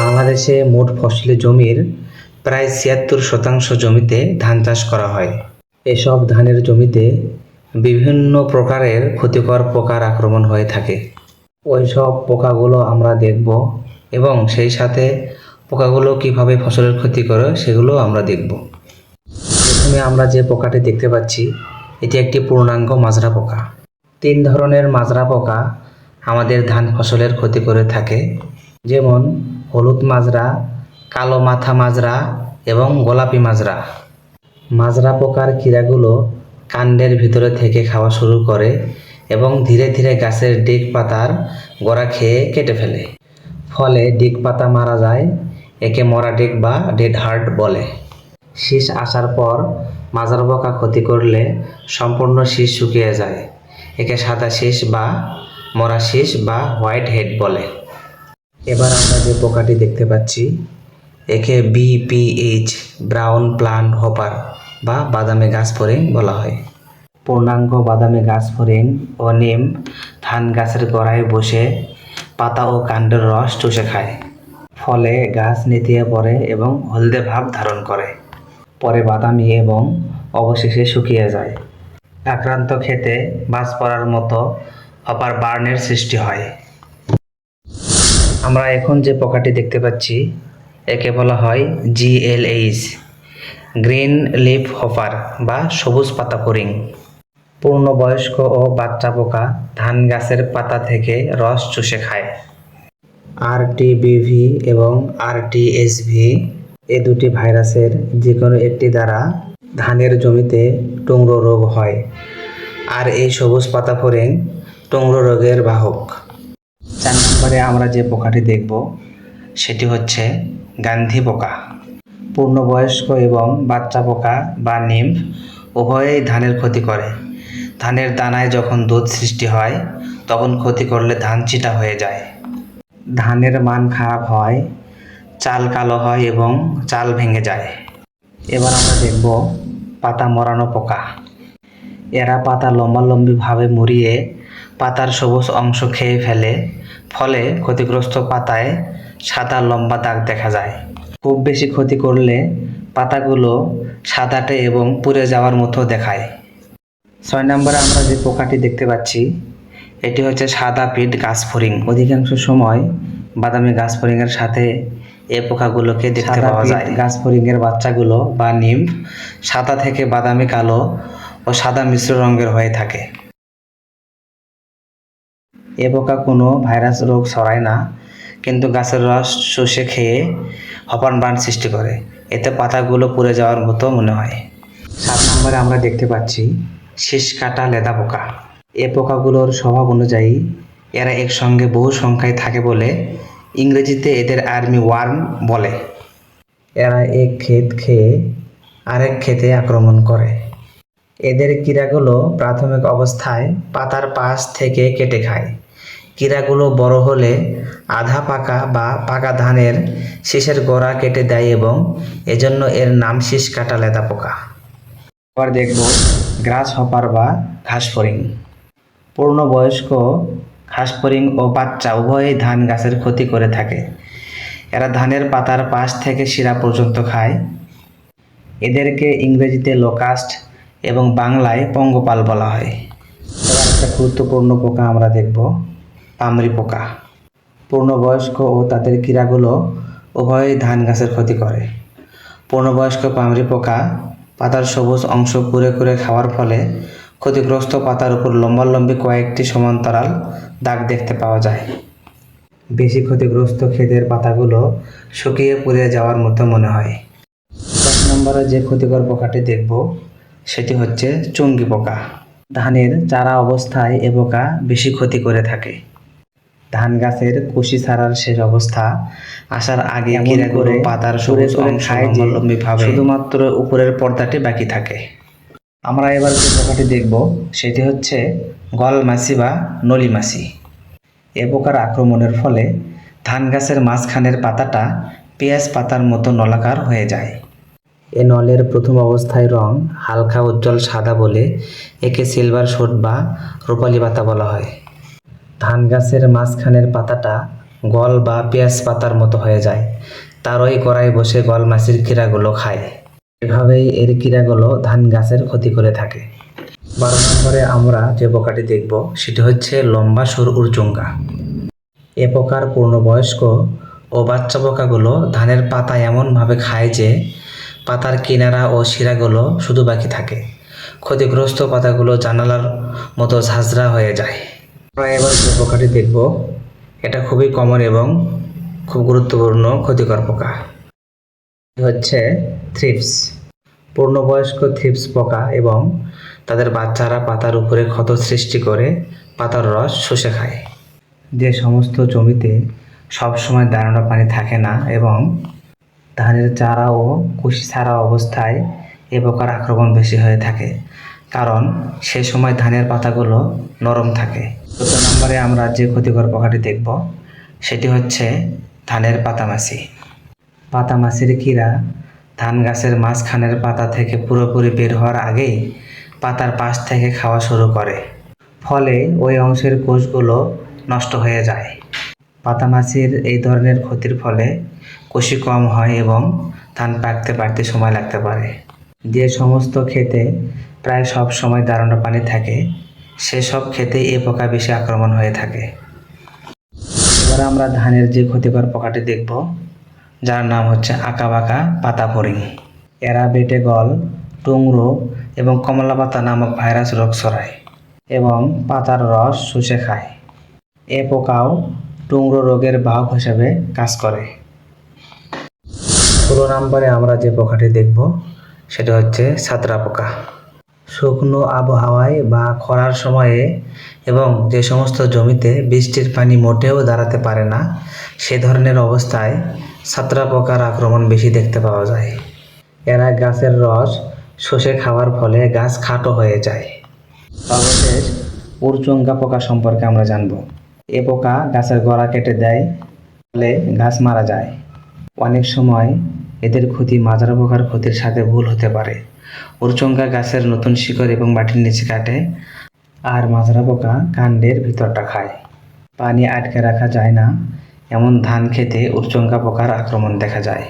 বাংলাদেশে মোট ফসলি জমির প্রায় ছিয়াত্তর শতাংশ জমিতে ধান চাষ করা হয়। এসব ধানের জমিতে বিভিন্ন প্রকারের ক্ষতিকর পোকার আক্রমণ হয়ে থাকে। ওই সব পোকাগুলো আমরা দেখব এবং সেই সাথে পোকাগুলো কীভাবে ফসলের ক্ষতি করে সেগুলো আমরা দেখব। প্রথমে আমরা যে পোকাটি দেখতে পাচ্ছি, এটি একটি পূর্ণাঙ্গ মাজরা পোকা। তিন ধরনের মাজরা পোকা আমাদের ধান ফসলের ক্ষতি করে থাকে। যেমন হলুদ মাজরা, কালো মাথা মাজরা এবং গোলাপি মাজরা। মাজরা পোকার কীড়াগুলো কাণ্ডের ভিতরে থেকে খাওয়া শুরু করে এবং ধীরে ধীরে গাছের ডিগ পাতার গোড়া খেয়ে কেটে ফেলে। ফলে ডিগ পাতা মারা যায়, একে মরা ডিগ বা ডেড হার্ট বলে। শীষ আসার পর মাজরা পোকা ক্ষতি করলে সম্পূর্ণ শীষ শুকিয়ে যায়, একে সাদা শীষ বা মরা শীষ বা হোয়াইট হেড বলে। এবার আমরা যে পোকাটি দেখতে পাচ্ছি, একে বিপিএইচ ব্রাউন প্লান্ট হপার বা বাদামি গাছ ফড়িং বলা হয়। পূর্ণাঙ্গ বাদামি গাছ ফড়িং ও নিম ধান গাছের গোড়ায় বসে পাতা ও কাণ্ডের রস চুষে খায়। ফলে গাছ নেতিয়ে পড়ে এবং হলদে ভাব ধারণ করে। পরে বাদামি এবং অবশেষে শুকিয়ে যায়। আক্রান্ত খেতে বাজ পড়ার মতো হপার বার্নের সৃষ্টি হয়। আমরা এখন যে পোকাটি দেখতে পাচ্ছি, একে বলা হয় জিএলএইচ গ্রিন লিফ হপার বা সবুজ পাতা ফড়িং পূর্ণবয়স্ক ও বাচ্চা পোকা ধান গাছের পাতা থেকে রস চুষে খায়। আরটিবিভি এবং আরটিএসভি এ দুটি ভাইরাসের যে কোনো একটি দ্বারা ধানের জমিতে টুংরো রোগ হয়। আর এই সবুজ পাতা ফড়িং টুংরো রোগের বাহক। চার নম্বরে আমরা যে পোকাটি দেখব, সেটি হচ্ছে গান্ধী পোকা পূর্ণবয়স্ক এবং বাচ্চা পোকা বা নিম উভয়েই ধানের ক্ষতি করে। ধানের দানায় যখন দুধ সৃষ্টি হয়, তখন ক্ষতি করলে ধান চিটা হয়ে যায়। ধানের মান খারাপ হয়, চাল কালো হয় এবং চাল ভেঙে যায়। এবার আমরা দেখব পাতা মরানো পোকা। এরা পাতা লম্বালম্বিভাবে মুড়িয়ে পাতার সবুজ অংশ খেয়ে ফেলে ফলে ক্ষতিগ্রস্ত পাতায় সাদা লম্বা দাগ দেখা যায়। খুব বেশি ক্ষতি করলে পাতাগুলো সাদাটে এবং পুড়ে যাওয়ার মতো দেখায়। ছয় নম্বরে আমরা যে পোকাটি দেখতে পাচ্ছি এটি হচ্ছে সাদা পিঠ গাছ ফড়িং। অধিকাংশ সময় বাদামি গাছ ফড়িংয়ের সাথে এ পোকাগুলোকে দেখতে পাওয়া যায়। গাছ ফড়িংয়ের বাচ্চাগুলো বা নিম সাদা থেকে বাদামি কালো ও সাদা মিশ্র রঙের হয়ে থাকে। এ পোকা কোনো ভাইরাস রোগ ছড়ায় না, কিন্তু গাছের রস শুষে খেয়ে হপান বান সৃষ্টি করে। এতে পাতাগুলো পুড়ে যাওয়ার মতো মনে হয়। সাত নম্বরে আমরা দেখতে পাচ্ছি শীষ কাটা লেদা পোকা। এ পোকাগুলোর স্বভাব অনুযায়ী এরা একসঙ্গে বহু সংখ্যায় থাকে বলে ইংরেজিতে এদের আর্মি ওয়ার্ম বলে। এরা এক ক্ষেত খেয়ে আরেক ক্ষেতে আক্রমণ করে। এদের কীড়াগুলো প্রাথমিক অবস্থায় পাতার পাশ থেকে কেটে খায়। কীড়াগুলো বড় হলে আধা পাকা বা পাকা ধানের শীষের গোড়া কেটে দেয় এবং এজন্য এর নাম শীষ কাটা লেদা পোকা। এবার দেখব গ্রাস হপার বা ঘাস ফড়িং পূর্ণবয়স্ক ঘাস ফড়িং ও বাচ্চা উভয়ই ধান গাছের ক্ষতি করে থাকে। এরা ধানের পাতার পাশ থেকে শিরা পর্যন্ত খায়। এদেরকে ইংরেজিতে লোকাস্ট এবং বাংলায় পঙ্গপাল বলা হয়। একটা গুরুত্বপূর্ণ পোকা আমরা দেখব। পামরি পোকা। পূর্ণবয়স্ক ও তাদের কীড়াগুলো উভয়ই ধান গাছের ক্ষতি করে। পূর্ণবয়স্ক পামরি পোকা পাতার সবুজ অংশ কুরে কুরে খাওয়ার ফলে ক্ষতিগ্রস্ত পাতার উপর লম্বালম্বি কয়েকটি সমান্তরাল দাগ দেখতে পাওয়া যায়। বেশি ক্ষতিগ্রস্ত ক্ষেতের পাতাগুলো শুকিয়ে পুড়ে যাওয়ার মতো মনে হয়। দশ নম্বরে যে ক্ষতিকর পোকাটি দেখব, সেটি হচ্ছে চুঙ্গি পোকা। ধানের চারা অবস্থায় এ পোকা বেশি ক্ষতি করে থাকে। ধান গাছের কুশি ছাড়ার শেষ অবস্থা। আসার আগে কিরা করে পাতার সবুজ অংশ লম্বালম্বিভাবে শুধুমাত্র উপরের পর্দাটি বাকি থাকে। আমরা এবার যে পোকাটি দেখব সেটি হচ্ছে গল মাছি বা নলি মাছি এ পোকার আক্রমণের ফলে ধান গাছের মাঝখানের পাতাটা পেঁয়াজ পাতার মতো নলাকার হয়ে যায়। এ নলের প্রথম অবস্থায় রং হালকা উজ্জ্বল সাদা বলে একে সিলভার শোট বা রূপালি পাতা বলা হয়। ধান গাছের মাঝখানের পাতাটা গল বা পেঁয়াজ পাতার মতো হয়ে যায়। তারই কড়াই বসে গল মাছের কীড়াগুলো খায়। এভাবেই এর কীড়াগুলো ধান গাছের ক্ষতি করে থাকে। বারো নম্বরে আমরা যে পোকাটি দেখব, সেটি হচ্ছে লম্বা সুর উরচুঙ্গা এ পোকার পূর্ণবয়স্ক ও বাচ্চা পোকাগুলো ধানের পাতা এমনভাবে খায় যে পাতার কিনারা ও শিরাগুলো শুধু বাকি থাকে। ক্ষতিগ্রস্ত পাতাগুলো জানালার মতো ঝাঁঝরা হয়ে যায়। আমরা এবার পোকাটি দেখব, এটা খুবই কমন এবং খুব গুরুত্বপূর্ণ ক্ষতিকর পোকা। হচ্ছে থ্রিপস পূর্ণবয়স্ক থ্রিপস পোকা এবং তাদের বাচ্চারা পাতার উপরে ক্ষত সৃষ্টি করে পাতার রস শুষে খায়। যে সমস্ত জমিতে সবসময় দাঁড়ানো পানি থাকে না এবং ধানের চারা ও কুশি ছাড়া অবস্থায় এ পোকার আক্রমণ বেশি হয়ে থাকে, কারণ সে সময় ধানের পাতাগুলো নরম থাকে। চোদ্দ নম্বরে আমরা যে ক্ষতিকর পোকাটি দেখব, সেটি হচ্ছে ধানের পাতামাছি। পাতামাছির কীরা ধান গাছের মাঝখানের পাতা থেকে পুরোপুরি বের হওয়ার আগেই পাতার পাশ থেকে খাওয়া শুরু করে। ফলে ওই অংশের কোষগুলো নষ্ট হয়ে যায়। পাতামাছির এই ধরনের ক্ষতির ফলে কুশি কম হয় এবং ধান পাকতে পারতে সময় লাগতে পারে। যে সমস্ত ক্ষেতে প্রায় সব সময় দাঁড়ানো পানি থাকে সেসব ক্ষেতে এই পোকা বেশি আক্রমণ হয়ে থাকে। এবার আমরা ধানের যে ক্ষতিকর পোকাটি দেখব, যার নাম হচ্ছে আঁকাবাঁকা পাতা ফড়িং এরা বেটে গল, টুংরো এবং কমলা পাতা নামক ভাইরাস রোগ ছড়ায় এবং পাতার রস শুষে খায়। এ পোকাও টুংরো রোগের বাহক হিসেবে কাজ করে। ষোলো নম্বরে আমরা যে পোকাটি দেখব, সেটা হচ্ছে সাতরা পোকা। শুকনো আবহাওয়ায় বা খরার সময়ে এবং যে সমস্ত জমিতে বৃষ্টির পানি মোটেও দাঁড়াতে পারে না, সে ধরনের অবস্থায় সাতরা পোকার আক্রমণ বেশি দেখতে পাওয়া যায়। এরা গাছের রস, শুষে খাওয়ার ফলে গাছ খাটো হয়ে যায়। উরচঙ্গা পোকা সম্পর্কে আমরা জানব। এ পোকা গাছের গোড়া কেটে দেয়, ফলে গাছ মারা যায়। অনেক সময় এদের ক্ষতি মাজরা পোকার ক্ষতির সাথে ভুল হতে পারে। উরচঙ্গা গাছের নতুন শিকড় এবং মাটির নিচে কাটে আর মাজরা পোকা কাণ্ডের ভিতরটা খায়। পানি আটকে রাখা যায় না। এমন ধান খেতে উরচঙ্গা পোকার আক্রমণ দেখা যায়।